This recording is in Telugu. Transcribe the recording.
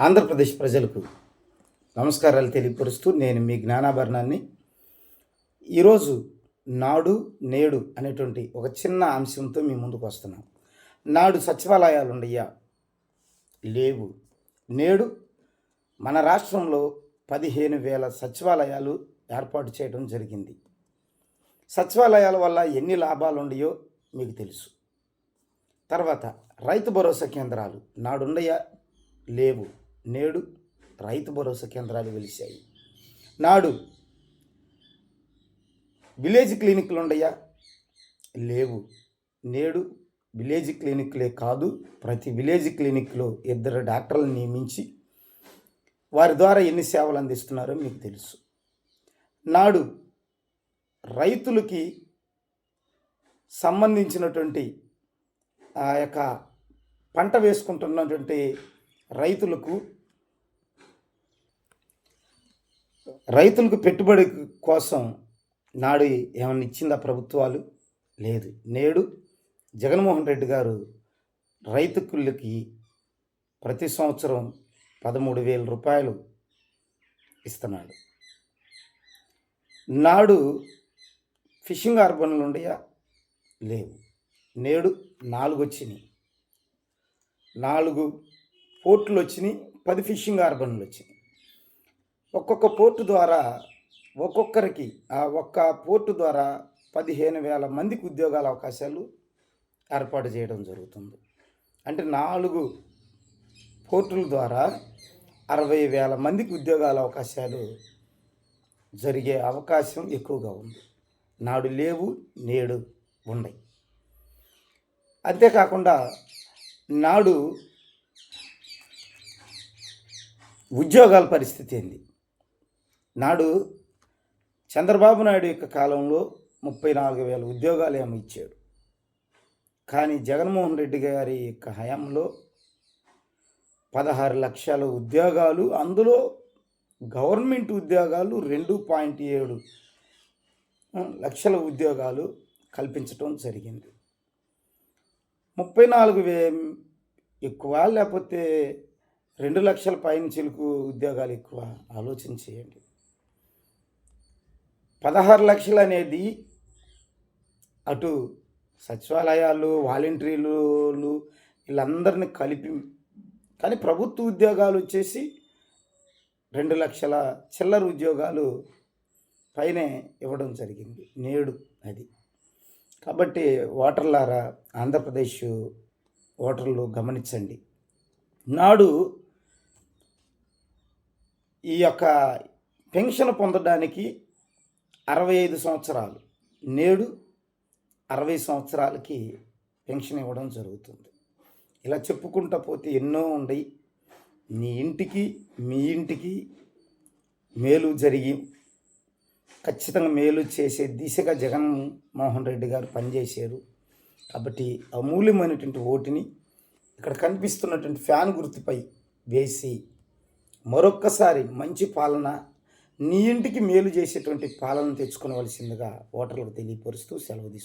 ఆంధ్రప్రదేశ్ ప్రజలకు నమస్కారాలు తెలియపరుస్తూ నేను మీ జ్ఞానాభరణాన్ని. ఈరోజు నాడు నేడు అనేటువంటి ఒక చిన్న అంశంతో మీ ముందుకు వస్తున్నాం. నాడు సచివాలయాలు ఉండయ్యా లేవు. నేడు మన రాష్ట్రంలో పదిహేను వేల సచివాలయాలు ఏర్పాటు చేయడం జరిగింది. సచివాలయాల వల్ల ఎన్ని లాభాలు ఉండయో మీకు తెలుసు. తర్వాత రైతు భరోసా కేంద్రాలు నాడుండయా లేవు. నేడు రైతు భరోసా కేంద్రాలు వెలిశాయి. నాడు విలేజ్ క్లినిక్లు ఉండయా లేవు. నేడు విలేజ్ క్లినిక్లే కాదు ప్రతి విలేజ్ క్లినిక్లో ఇద్దరు డాక్టర్లను నియమించి వారి ద్వారా ఎన్ని సేవలు అందిస్తున్నారో మీకు తెలుసు. నాడు రైతులకి సంబంధించినటువంటి ఆ యొక్క పంట వేసుకుంటున్నటువంటి రైతులకు రైతులకు పెట్టుబడి కోసం నాడు ఏమైనా ఇచ్చిందా ప్రభుత్వాలు? లేదు. నేడు జగన్మోహన్ రెడ్డి గారు రైతుకులకి ప్రతి సంవత్సరం పదమూడు వేల రూపాయలు ఇస్తున్నాడు. నాడు ఫిషింగ్ హార్బర్లు ఉండయా లేవు. నేడు నాలుగు వచ్చినాయి. నాలుగు పోర్టులు వచ్చినాయి పది ఫిషింగ్ హార్బర్లు వచ్చినాయి. ఒక్కొక్క పోర్టు ద్వారా ఒక్కొక్కరికి ఆ ఒక్క పోర్టు ద్వారా పదిహేను వేల మందికి ఉద్యోగాల అవకాశాలు ఏర్పాటు చేయడం జరుగుతుంది. అంటే నాలుగు పోర్టుల ద్వారా అరవై వేల మందికి ఉద్యోగాల అవకాశాలు జరిగే అవకాశం ఎక్కువగా ఉంది. నాడు లేవు నేడు ఉన్నాయి అంతేకాకుండా నాడు ఉద్యోగాల పరిస్థితి ఏంది? నాడు చంద్రబాబు నాయుడు యొక్క కాలంలో ముప్పై నాలుగు వేల ఉద్యోగాలు ఏమో ఇచ్చాడు. కానీ జగన్మోహన్ రెడ్డి గారి యొక్క హయాంలో పదహారు లక్షల ఉద్యోగాలు అందులో గవర్నమెంట్ ఉద్యోగాలు రెండు పాయింట్ ఏడు లక్షల ఉద్యోగాలు కల్పించటం జరిగింది. ముప్పై నాలుగు వే ఎక్కువ లేకపోతే రెండు లక్షల పైన చిలుకు ఉద్యోగాలు ఎక్కువ. ఆలోచన చేయండి. పదహారు లక్షలు అనేది అటు సచివాలయాలు వాలంటీర్లు వీళ్ళందరిని కలిపి కానీ ప్రభుత్వ ఉద్యోగాలు వచ్చేసి రెండు లక్షల చిల్లర ఉద్యోగాలు పైనే ఇవ్వడం జరిగింది. నేడు అది. కాబట్టి ఓటర్లారా ఆంధ్రప్రదేశ్ ఓటర్లు గమనించండి. నాడు ఈ యొక్క పెన్షన్ పొందడానికి అరవై ఐదు సంవత్సరాలు నేడు అరవై సంవత్సరాలకి పెన్షన్ ఇవ్వడం జరుగుతుంది. ఇలా చెప్పుకుంటా పోతే ఎన్నో ఉండయి. మీ ఇంటికి మీ ఇంటికి మేలు జరిగి ఖచ్చితంగా మేలు చేసే దిశగా జగన్మోహన్ రెడ్డి గారు పనిచేశారు. కాబట్టి అమూల్యమైనటువంటి ఓటుని ఇక్కడ కనిపిస్తున్నటువంటి ఫ్యాన్ గుర్తుపై వేసి మరొక్కసారి మంచి పాలన నీ ఇంటికి మేలు చేసేటువంటి పాలన తెచ్చుకోవలసిందిగా ఓటర్లకు తెలియపరుస్తూ సెలవు తీసుకు